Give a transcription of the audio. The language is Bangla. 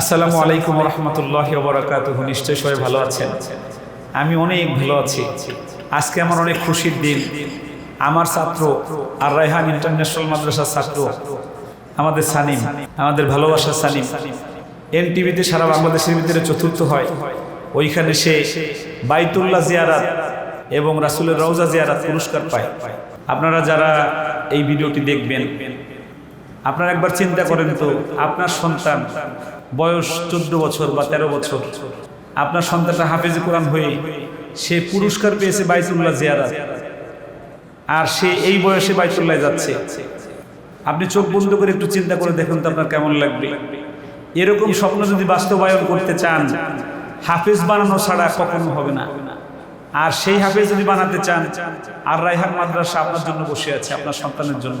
আসসালামু আলাইকুম রহমতুল্লাহ বরাকাত নিশ্চয়ই সবাই ভালো আছেন? আমি অনেক ভালো আছি। আজকে আমার অনেক খুশির দিন। আমার ছাত্র আর রায়হান ইন্টারন্যাশনাল মাদ্রাসার ছাত্র আমাদের সানিম আমাদের ভালোবাসার সানিম। এন টিভিতে সারা বাংলাদেশের ভিতরে চতুর্থ হয়। ওইখানে সে বাইতুল্লাহ জিয়ারাত এবং রাসুলের রওজা জিয়ারাত পুরস্কার পায়। আপনারা যারা এই ভিডিওটি দেখবেন আপনারা একবার চিন্তা করেন তো আপনার সন্তান বয়স চোদ্দ বছর বা ১৩ বছর আপনার সন্তানটা হাফেজে কোরআন হয়ে সে পুরস্কার পেয়েছে বাইতুল্লাহ জিয়ারাত আর সে এই বয়সে বাইতুল্লাহ যাচ্ছে। আপনি চোখ বন্ধ করে একটু চিন্তা করে দেখুন তো আপনার কেমন লাগবে। এরকম স্বপ্ন যদি বাস্তবায়ন করতে চান হাফেজ বানানো ছাড়া কখনো হবে না। আর সেই হাফেজ যদি বানাতে চান আর রায়হান মাদ্রাসা আপনার জন্য বসে আছে আপনার সন্তানের জন্য।